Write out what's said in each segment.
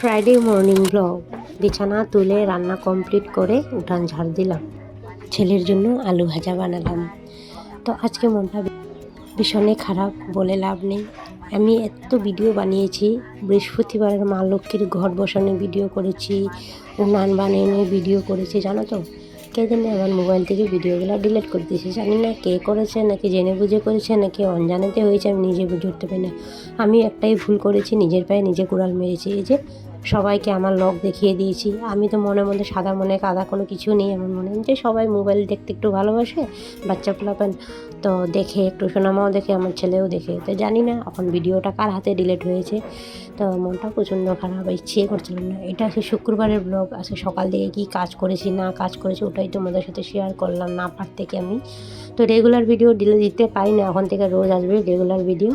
Friday morning blog বিছানা তুলে রান্না কমপ্লিট করে উঠান ঝাড় দিলাম। ছেলের জন্য আলু ভাজা বানালাম। তো আজকে মনটা ভীষণই খারাপ বলে লাভ নেই। আমি এত ভিডিও বানিয়েছি, বৃহস্পতিবারের মা লক্ষ্মীর ঘর বসানো ভিডিও করেছি, উনান বানানো ভিডিও করেছি, জানো তো? কে জানে আমার মোবাইল থেকে ভিডিওগুলো ডিলিট করে দিয়েছে, জানি না কে করেছে, নাকি জেনে বুঝে করেছে, নাকি অনজানাতে হয়েছে, আমি নিজে বুঝে উঠতে পারি না। আমি একটাই ভুল করেছি, নিজের পায়ে নিজে কুড়াল মেরেছি। এই যে সবাইকে আমার লগ দেখিয়ে দিয়েছি। আমি তো মনে মধ্যে সাদা মনে কাদা কোনো কিছু নেই। আমার মনে যে সবাই মোবাইল দেখতে একটু ভালোবাসে, বাচ্চা পোলাপেন তো দেখে, একটু সোনামাও দেখে, আমার ছেলেও দেখে। তো জানি না এখন ভিডিওটা কার হাতে ডিলেট হয়েছে। তো মনটা প্রচণ্ড খারাপ, ইচ্ছে করছিলাম না। এটা আছে শুক্রবারের ব্লগ আজকে সকাল থেকে কী কাজ করেছি, না কাজ করেছি, ওটাই তোমাদের সাথে শেয়ার করলাম না পার থেকে আমি। তো রেগুলার ভিডিও ডিলে দিতে পারি না, এখন থেকে রোজ আসবে রেগুলার ভিডিও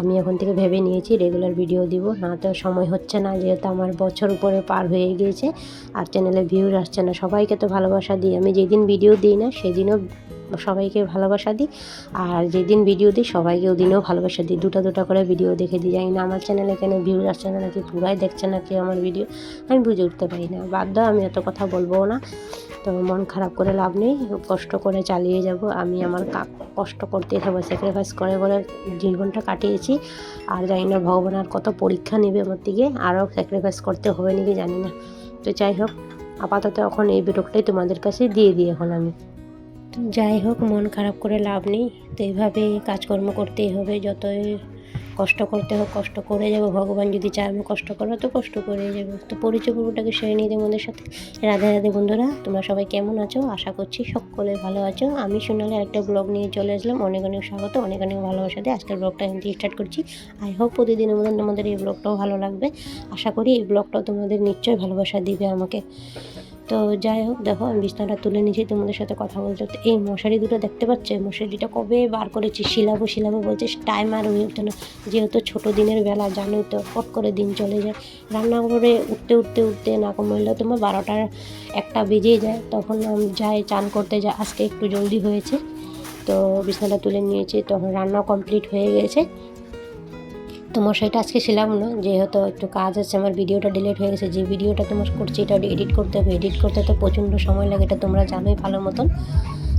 আমি এখন থেকে ভেবে নিয়েছি রেগুলার ভিডিও দিব, না তো সময় হচ্ছে না যেহেতু আমার বছর উপরে পার হয়ে গিয়েছে আর চ্যানেলে ভিউজ আসছে না। সবাইকে তো ভালোবাসা দিই। আমি যেদিন ভিডিও দিই না, সেদিনও সবাইকে ভালোবাসা দিই আর যেদিন ভিডিও দিই, সবাইকে ওদিনও ভালোবাসা দিই। দুটো দুটো করে ভিডিও দেখে দিই। জানি না আমার চ্যানেলে কেন ভিউজ আসছে না, নাকি পুরাই দেখছে না কেউ আমার ভিডিও আমি বুঝে উঠতে পারি না। বাধ্য আমি এত কথা বলব না। তো মন খারাপ করে লাভ নেই, কষ্ট করে চালিয়ে যাব। আমি আমার কষ্ট করতে থাকব স্যাক্রিফাইস করে করে জীবনটা কাটিয়েছি। আর জানি না, ভগবান আর কত পরীক্ষা নেবে আমার দিকে, আরও স্যাক্রিফাইস করতে হবে নাকি জানি না। তো যাই হোক, আপাতত এখন এই ভিডিওটাই তোমাদের কাছে দিয়ে দিই এখন আমি। যাই হোক, মন খারাপ করে লাভ নেই। তো এইভাবে কাজকর্ম করতেই হবে, যতই কষ্ট করতে হোক, কষ্ট করে যাব। ভগবান যদি চায়, আমি কষ্ট করব, তো কষ্ট করে যাব। তো পরিচয় পর্বটাকে সেরে নিয়ে তোমাদের সাথে। রাধে রাধে বন্ধুরা, তোমরা সবাই কেমন আছো? আশা করছি সকলে ভালো আছো। আমি সোনালি, আরেকটা ব্লগ নিয়ে চলে আসলাম। অনেক অনেক স্বাগত, অনেক অনেক ভালোবাসা দিয়ে আজকের ব্লগটা এখান থেকে স্টার্ট করছি। আই হোপ প্রতিদিনের মতন তোমাদের এই ব্লগটাও ভালো লাগবে। আশা করি এই ব্লগটাও তোমাদের নিশ্চয়ই ভালোবাসা দিবে আমাকে। তো যাই হোক, দেখো, আমি বিছনাটা তুলে নিয়েছি, তোমাদের সাথে কথা বলতে। তো এই মশারি দুটো দেখতে পাচ্ছ? মশারিটা কবে বার করেছি? শিলাবো শিলাবো বলছে টাইম আর হয়ে উঠতো না। যেহেতু ছোটো দিনের বেলা, জানোই তো, ফট করে দিন চলে যায়। রান্না করে উঠতে উঠতে উঠতে না কমলে তোমার বারোটার একটা বেজেই যায়। তখন আমি যাই, চান করতে যাই। আজকে একটু জলদি হয়েছে। তো বিছানাটা তুলে নিয়েছি। তখন রান্না কমপ্লিট হয়ে গেছে। তো মশাইটা আজকে ছিলাম না, যেহেতু একটু কাজ আছে, আমার ভিডিওটা ডিলিট হয়ে গেছে, যে ভিডিওটা তোমার করছি এটা এডিট করতে হবে। এডিট করতে তো প্রচণ্ড সময় লাগে, এটা তোমরা জানোই ভালো মতন।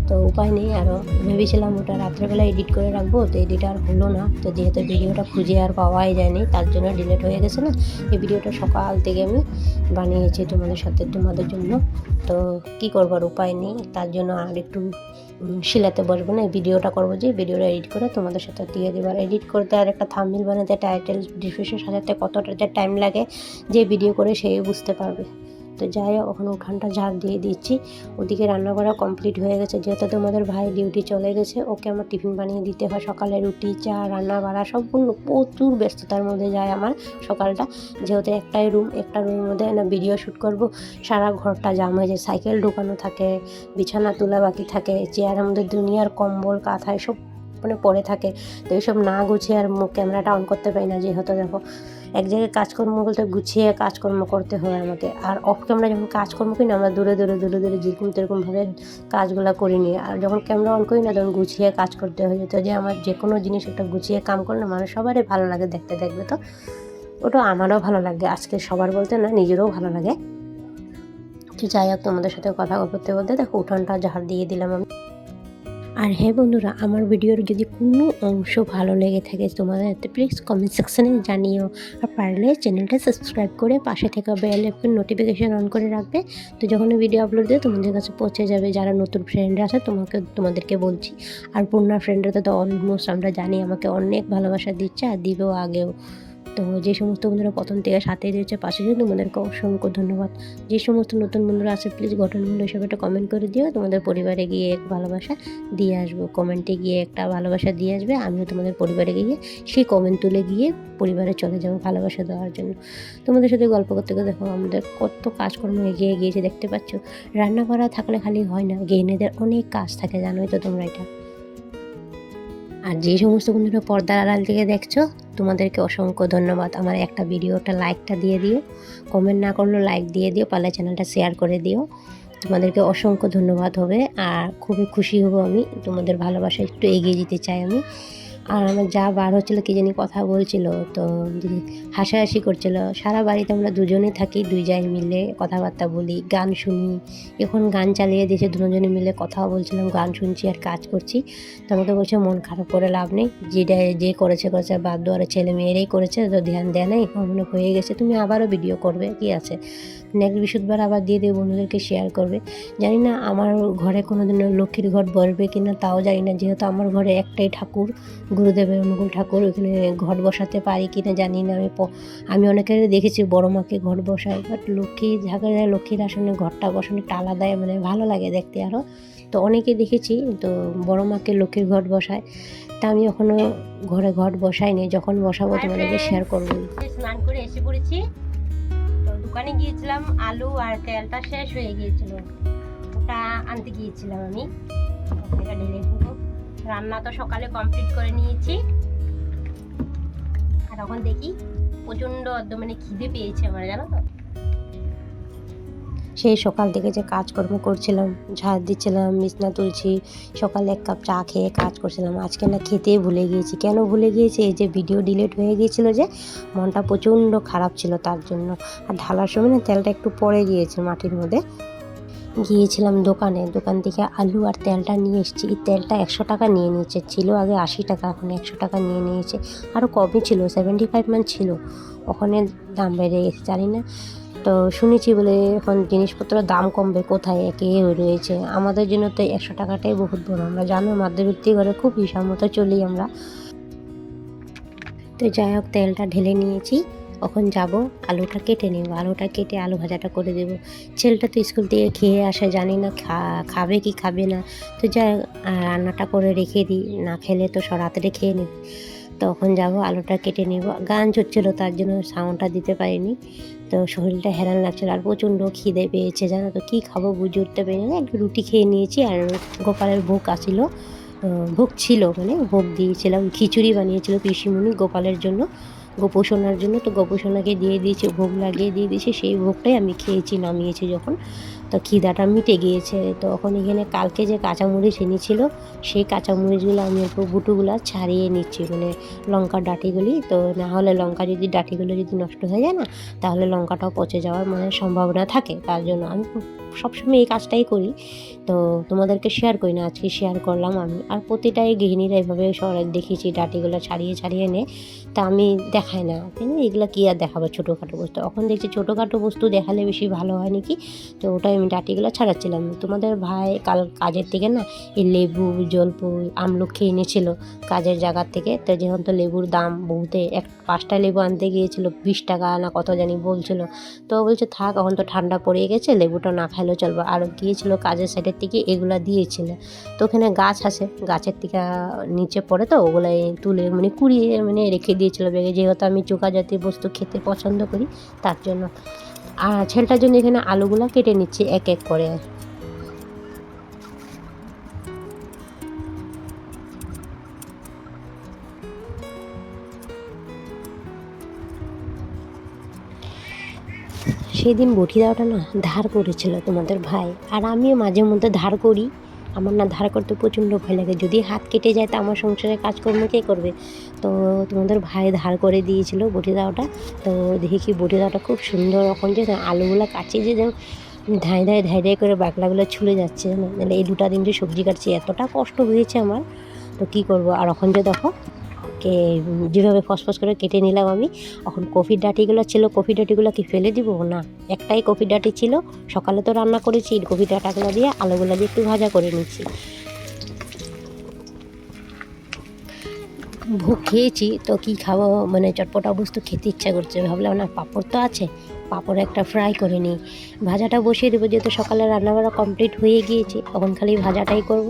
তো উপায় নেই আরও ভেবেছিলাম ওটা রাত্রেবেলা এডিট করে রাখব, তো এডিট আর হলো না। তো যেহেতু ভিডিওটা খুঁজে আর পাওয়াই যায়নি, তার জন্য ডিলিট হয়ে গেছে না। এই ভিডিওটা সকাল থেকে আমি বানিয়েছি তোমাদের সাথে, তোমাদের জন্য। তো কি করবার উপায় নেই, তার জন্য আর একটু শিলাতে বসবো না, এই ভিডিওটা করব যে ভিডিওটা এডিট করে তোমাদের সাথে দিয়ে দেবো। আর এডিট করতে আর একটা থামিল বানাতে টাইটেল ডিসক্রিপশন সাজাতে কতটা টাইম লাগে যে ভিডিও করে সেই বুঝতে পারবে। তো যাই হোক ওখানে উঠানটা ঝাড় দিয়ে দিচ্ছি। ওদিকে রান্না করা কমপ্লিট হয়ে গেছে। যেহেতু তোমাদের ভাই ডিউটি চলে গেছে, ওকে আমার টিফিন বানিয়ে দিতে হয় সকালে রুটি, চা রান্না বাড়া সম্পূর্ণ প্রচুর ব্যস্ততার মধ্যে যায় আমার সকালটা। যেহেতু একটাই রুম একটা রুমের মধ্যে না ভিডিও শ্যুট করব। সারা ঘরটা জাম হয়ে যায়। সাইকেল ঢোকানো থাকে, বিছানা তোলা বাকি থাকে চেয়ারের মধ্যে দুনিয়ার কম্বল, কাঁথা এসব মানে পড়ে থাকে। তো এইসব না গুছিয়ে আর ক্যামেরাটা অন করতে পারি না। যেহেতু দেখো এক জায়গায় কাজকর্ম বলতে গুছিয়ে কাজকর্ম করতে হয় আমাকে। আর অফ ক্যামেরা যখন কাজকর্ম করি না, আমরা দূরে দূরে দূরে দূরে যেরকম তেরকমভাবে কাজগুলো করি নি আর যখন ক্যামেরা অন করি না, তখন গুছিয়ে কাজ করতে হয়। তো যে আমার যে কোনো জিনিস একটা গুছিয়ে কাম করলে মানুষ সবারই ভালো লাগে দেখতে, দেখবে তো? ওটা আমারও ভালো লাগে। আজকে সবার বলতে না, নিজেরও ভালো লাগে। যাই হোক, তোমাদের সাথে কথা বলতে বলতে দেখো, উঠানটা ঝাড় দিয়ে দিলাম আমি। আর হ্যাঁ বন্ধুরা, আমার ভিডিওর যদি কোনো অংশ ভালো লেগে থাকে তোমাদের প্লিজ কমেন্ট সেকশানে জানিও। আর পারলে চ্যানেলটা সাবস্ক্রাইব করে পাশে থাকা বেল আইকন নোটিফিকেশন অন করে রাখবে। তো যখন ভিডিও আপলোড দেবে, তোমাদের কাছে পৌঁছে যাবে যারা নতুন ফ্রেন্ডরা আছে, তোমাকে, তোমাদেরকে বলছি। আর পুরোনো ফ্রেন্ডরা তো অলমোস্ট আমরা জানি, আমাকে অনেক ভালোবাসা দিচ্ছে, আর দিবেও আগেও। তো যে সমস্ত বন্ধুরা প্রথম থেকে সাথে দিয়েছে পাশে দিয়ে তোমাদেরকে অসংখ্য ধন্যবাদ। যে সমস্ত নতুন বন্ধুরা আছে প্লিজ গঠনমূল্য হিসেবে একটা কমেন্ট করে দিও। তোমাদের পরিবারে গিয়ে এক ভালোবাসা দিয়ে আসব। কমেন্টে গিয়ে একটা ভালোবাসা দিয়ে আসবে, আমিও তোমাদের পরিবারে গিয়ে সেই কমেন্ট তুলে গিয়ে পরিবারে চলে যাব ভালোবাসা দেওয়ার জন্য। তোমাদের সাথে গল্প করতে করতে দেখো, আমাদের কত কাজকর্ম এগিয়ে গিয়েছে, দেখতে পাচ্ছ? রান্না করা থাকলে খালি হয় না গেইনেদের অনেক কাজ থাকে, জানোই তো তোমরা এটা। আর যে সমস্ত বন্ধুরা পর্দার আড়াল থেকে দেখছ তোমাদেরকে অসংখ্য ধন্যবাদ। আমার একটা ভিডিওটা লাইকটা দিয়ে দিও। কমেন্ট না করলেও লাইক দিয়ে দিও, পারলে চ্যানেলটা শেয়ার করে দিও। তোমাদেরকে অসংখ্য ধন্যবাদ হবে, আর খুবই খুশি হব আমি। তোমাদের ভালোবাসা একটু এগিয়ে যেতে চাই আমি। আর আমার যা বার হচ্ছিল, কি জানি কথা বলছিল, তো হাসাহাসি করছিল। সারা বাড়িতে আমরা দুজনে থাকি, দুই জায় মিলে কথাবার্তা বলি, গান শুনি। এখন গান চালিয়ে দিয়েছে, দুজনে মিলে কথা বলছিলাম, গান শুনছি আর কাজ করছি। তো আমাকে বলছে, মন খারাপ করে লাভ নেই। যেটা, যে করেছে করেছে বাদ দুয়ারে ছেলে মেয়েরাই করেছে, তো ধ্যান দেয় নাই মনে হয়ে গেছে, তুমি আবারও ভিডিও করবে, কি আছে? নেক্সট বৃহস্পতিবার আবার দিয়ে দেবে, বন্ধুদেরকে শেয়ার করবে। জানি না আমার ঘরে কোনো দিন লক্ষ্মীর ঘর বসবে কি না তাও জানি না, যেহেতু আমার ঘরে একটাই ঠাকুর গুরুদেবের অনুকূল ঠাকুর ওখানে ঘট বসাতে পারি কি না জানি না। আমি আমি অনেকের দেখেছি বড় মাকে ঘট বসায় বাট লক্ষ্মী জায়গায় যায় লক্ষ্মীর আসনে ঘরটা বসানো একটু আলাদা মানে ভালো লাগে দেখতে আরও তো অনেকে দেখেছি তো বড় মাকে লক্ষ্মীর ঘট বসায়। তা আমি এখনও ঘরে ঘট বসাইনি যখন বসাবো তোমাদেরকে শেয়ার করব। স্নান করে এসে পড়েছি। তো দোকানে গিয়েছিলাম আলু আর তেলটা শেষ হয়ে গিয়েছিল। ওটা আনতে গিয়েছিলাম আমি। এটা ঢেলে। রান্না তো সকালে কমপ্লিট করে নিয়েছি। আর এখন দেখি প্রচণ্ড মানে খিদে পেয়েছে আমার, জানো তো? সেই সকাল থেকে যে কাজকর্ম করছিলাম, ঝাড় দিচ্ছিলাম, বিছনা তুলছি, সকালে এক কাপ চা খেয়ে কাজ করছিলাম। আজকে না খেতে ভুলে গিয়েছি। কেন ভুলে গিয়েছি? এই যে ভিডিও ডিলিট হয়ে গিয়েছিল যে, মনটা প্রচণ্ড খারাপ ছিল তার জন্য। আর ঢালার সময় না তেলটা একটু পড়ে গিয়েছে মাটির মধ্যে। গিয়েছিলাম দোকানে। দোকান থেকে আলু আর তেলটা নিয়ে এসেছি। এই তেলটা একশো টাকা নিয়ে নিয়েছে। ছিল আগে আশি টাকা, এখন একশো টাকা নিয়ে নিয়েছে। আরও কমই ছিল সেভেন্টি ফাইভ মান ছিল। ওখানে দাম বেড়ে গেছে, জানি না। তো শুনেছি বলে এখন জিনিসপত্র দাম কমবে, কোথায় একে রয়েছে? আমাদের জন্য তো একশো টাকাটাই বহুত বড়। আমরা জানো মধ্যবিত্তি ঘরে খুব হিসাব মতো চলি আমরা। তো যাই হোক, তেলটা ঢেলে নিয়েছি। এখন যাব? আলুটা কেটে নেব। আলুটা কেটে আলু ভাজাটা করে দেবো। ছেলেটা তো স্কুল থেকে খেয়ে আসে, জানি না খাবে কি খাবে না। তো যা রান্নাটা করে রেখে দিই। না খেলে তো রাত্রে খেয়ে নেবে। তখন যাব, আলুটা কেটে নেব। গান চড়ছিল, তার জন্য সাউন্ডটা দিতে পারিনি। তো শরীরটা হেরান লাগছিল আর প্রচণ্ড খিদে পেয়েছে, জানো তো। কী খাব বুঝে উঠতে পারি না, একটু রুটি খেয়ে নিয়েছি আর গোপালের ভোগ আসিল ভোগ ছিল মানে ভোগ দিয়েছিলাম। খিচুড়ি বানিয়েছিল পিসিমণি গোপালের জন্য। গোপোষণার জন্য। তো গোপোষণাকে দিয়ে দিয়েছে, ভোগ লাগিয়ে দিয়ে দিয়েছে, সেই ভোগটাই আমি খেয়েছি, নামিয়েছি যখন। তো খিদাটা মিটে গিয়েছে। তো তখন এখানে কালকে যে কাঁচামরিচ এনেছিল, সেই কাঁচামরিচগুলো আমি একটু বুটুগুলো ছাড়িয়ে নিচ্ছি মানে লঙ্কার ডাঁটিগুলি। তো না হলে লঙ্কা যদি, ডাঁটিগুলো যদি নষ্ট হয়ে যায় না, তাহলে লঙ্কাটাও পচে যাওয়ার মানে সম্ভাবনা থাকে। তার জন্য আমি সবসময় এই কাজটাই করি। তো তোমাদেরকে শেয়ার করি না, আজকে শেয়ার করলাম আমি। আর প্রতিটাই গৃহিণীরা এভাবে শহরে দেখেছি ডাঁটিগুলো ছাড়িয়ে ছাড়িয়ে নে তা আমি দেখাই না না, এগুলো কী আর দেখাবো ছোটোখাটো বস্তু? এখন দেখছি ছোটোখাটো বস্তু দেখালে বেশি ভালো হয় নাকি? তো ওটাই আমি ডাটিগুলো ছাড়াচ্ছিলাম। তোমাদের ভাই কাল কাজের থেকে না, এই লেবু, জলপুই আমলক্ষী এনেছিল কাজের জায়গার থেকে। তো যেহেতু লেবুর দাম বহুতে, এক পাঁচটা লেবু আনতে গিয়েছিল, বিশ টাকা না কত জানি বলছিল। তো বলছে, থাক, এখন তো ঠান্ডা পড়ে গেছে, লেবুটা না খাইলেও চলবে। আর গিয়েছিল কাজের সাইডের থেকে এগুলো দিয়েছিল। তো ওখানে গাছ আছে, গাছের থেকে নিচে পড়ে তো, ওগুলাই তুলে মানে কুড়িয়ে মানে রেখে দিয়েছিল ব্যাগে যেহেতু আমি চোকা জাতীয় বস্তু খেতে পছন্দ করি, তার জন্য। আর ছেলেটার জন্য এখানে আলুগুলো কেটে নিচ্ছি এক এক করে। সেদিন বটি দেওয়াটা না ধার করেছিল তোমাদের ভাই। আর আমিও মাঝে মধ্যে ধার করি। আমার না ধার করতে প্রচণ্ড ভয় লাগে। যদি হাত কেটে যায় তো আমার সংসারে কাজকর্ম কে করবে? তো তোমাদের ভাই ধার করে দিয়েছিল বটি দাওয়াটা তো দেখি বটি দাওটা খুব সুন্দর এখন যে আলুগুলো কাছে যে ধাঁয় ধাঁয় ধাঁয় ধাঁই করে বাকলাগুলো ছুলে যাচ্ছে মানে এই দুটা দিন যে সবজি কাটছে এতটা কষ্ট হয়েছে আমার। তো কী করব? আর এখন যে দেখো কে, যেভাবে ফসফস করে কেটে নিলাম আমি, এখন কফির ডাঁটিগুলো ছিল কফি ডাঁটিগুলো কি ফেলে দিব? না, একটাই কফি ডাঁটি ছিল, সকালে তো রান্না করেছি কফি ডাঁটাগুলো দিয়ে আলুগুলো দিয়ে একটু ভাজা করে নিচ্ছি ভোগ খেয়েছি, তো কি খাব? মানে চটপটা বস্তু খেতে ইচ্ছা করছে, ভাবলাম না, পাঁপড় তো আছে, পাঁপড় একটা ফ্রাই করে নিই। ভাজাটা বসিয়ে দেবো, যেহেতু সকালে রান্নাবাড়া কমপ্লিট হয়ে গিয়েছে, তখন খালি ভাজাটাই করব।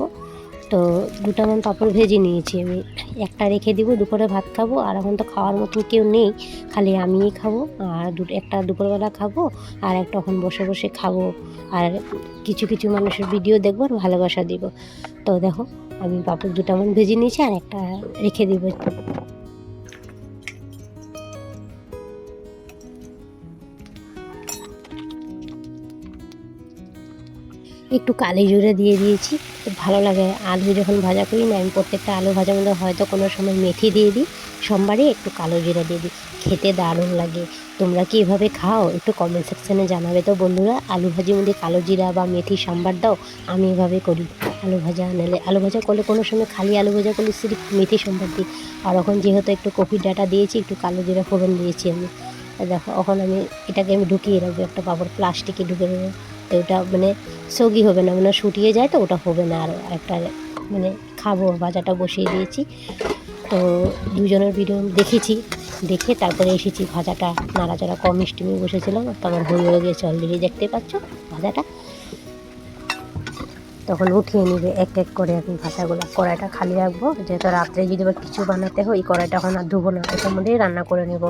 তো দুটো দুটামান পাঁপড় ভেজে নিয়েছি। আমি একটা রেখে দিব, দুপুরে ভাত খাব, আর এখন তো খাওয়ার মতন কেউ নেই, খালি আমিই খাব, আর দু একটা দুপুরবেলা খাব, আর একটা এখন বসে বসে খাব, আর কিছু কিছু মানুষের ভিডিও দেখব আর ভালোবাসা দিব। তো দেখো, আমি পাঁপড় দুটো দুটামান ভেজে নিয়েছি, আর একটা রেখে দিব। একটু কালি জুড়ে দিয়ে দিয়েছি। খুব ভালো লাগে। আলু যখন ভাজা করি না, আমি প্রত্যেকটা আলু ভাজার মধ্যে হয়তো কোনো সময় মেথি দিয়ে দিই। সোমবারে একটু কালো জিরা দিয়ে দিই। খেতে দারুণ লাগে। তোমরা কি এভাবে খাও? একটু কমেন্ট সেকশানে জানাবে তো বন্ধুরা। আলু ভাজির মধ্যে কালো জিরা বা মেথি সাম্বার দাও, আমি এভাবে করি। আলু ভাজা নাহলে আলু ভাজা করলে কোনো সময় খালি আলু ভাজা করলে সিরিপ মেথি সম্বার দিই। আর এখন যেহেতু একটু কফির ডাটা দিয়েছি, একটু কালো জিরা ফোড়ন দিয়েছি আমি। দেখো, এখন আমি এটাকে আমি ঢুকিয়ে রাখব একটা পাপড়, প্লাস্টিকে ঢুকে দেবো তো ওটা মানে সগি হবে না মানে শুটিয়ে যায় তো ওটা হবে না আর একটা মানে খাব ভাজাটা বসিয়ে দিয়েছি। তো দুজনের ভিডিও দেখেছি দেখে তারপরে এসেছি ভাজাটা নাড়াচাড়া কম স্টিমে বসেছিলাম তো আমার হয়ে গিয়েছে অলরেডি দেখতে পাচ্ছ ভাজাটা? তখন উঠিয়ে নিবে এক এক করে এখন ভাজাগুলো কড়াইটা খালি রাখব যেহেতু রাত্রে যদি বা কিছু বানাতে হয় কড়াইটা এখন আর ধুবো না এটার মধ্যেই রান্না করে নেব।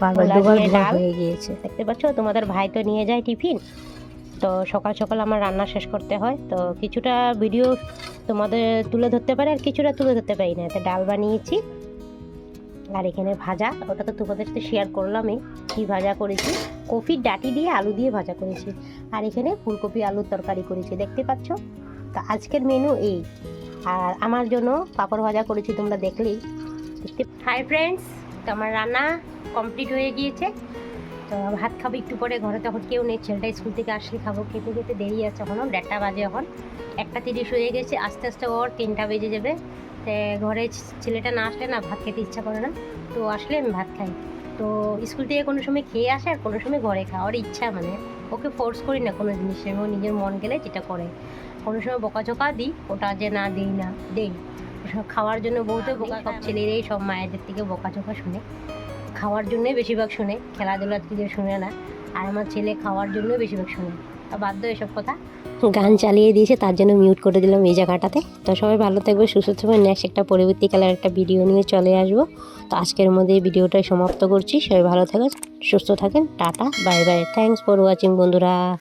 বারবার দুবার। হয়ে গিয়েছে। দেখতে পাচ্ছ তোমাদের ভাই তো নিয়ে যায় টিফিন। তো সকাল সকাল আমার রান্না শেষ করতে হয়। তো কিছুটা ভিডিও তোমাদের তুলে ধরতে পারে আর কিছুটা তুলে ধরতে পারি না। তো ডাল বানিয়েছি আর এখানে ভাজা। ওটা তো তোমাদের সাথে শেয়ার করলামই কী ভাজা করেছি। কফির ডাটি দিয়ে আলু দিয়ে ভাজা করেছি। আর এখানে ফুলকপি আলুর তরকারি করেছি, দেখতে পাচ্ছ? তো আজকের মেনু এই। আর আমার জন্য পাঁপড় ভাজা করেছি, তোমরা দেখলেই। হাই ফ্রেন্ডস তো আমার রান্না কমপ্লিট হয়ে গিয়েছে। তো ভাত খাব একটু পরে ঘরে তখন কেউ নেই ছেলেটা স্কুল থেকে আসলে খাব। খেতে খেতে দেরি আছে এখনও দেড়টা বাজে এখন। একটা তিরিশ হয়ে গেছে আস্তে আস্তে ওর তিনটা বেজে যাবে। তো ঘরে ছেলেটা না আসলে না ভাত খেতে ইচ্ছা করে না। তো আসলে আমি ভাত খাই। তো স্কুল থেকে কোনো সময় খেয়ে আসে আর কোনো সময় ঘরে খাওয়া ওর ইচ্ছা মানে ওকে ফোর্স করি না কোনো জিনিসে। ও নিজের মন গেলে যেটা করে। কোনো সময় বকাঝকা দিই ওটা যে না দিই না দেই। খাওয়ার জন্য বহুতে বোকা সব ছেলেরাই সব মায়েদের থেকে বকাঝকা শুনে। খাওয়ার জন্যই বেশিরভাগ শুনে, খেলাধুলার দিকে শুনে না, আর আমার ছেলে খাওয়ার জন্যই বেশিরভাগ শুনে। তা বাধ্য এসব কথা। গান চালিয়ে দিয়েছে, তার জন্য মিউট করে দিলাম এই জায়গাটাতে। তো সবাই ভালো থাকবে, সুস্থ থাকবে। নেক্সট একটা পরবর্তীকালের একটা ভিডিও নিয়ে চলে আসব। তো আজকের মধ্যে এই ভিডিওটাই সমাপ্ত করছি। সবাই ভালো থাকেন সুস্থ থাকেন। Tata bye bye thanks for watching বন্ধুরা।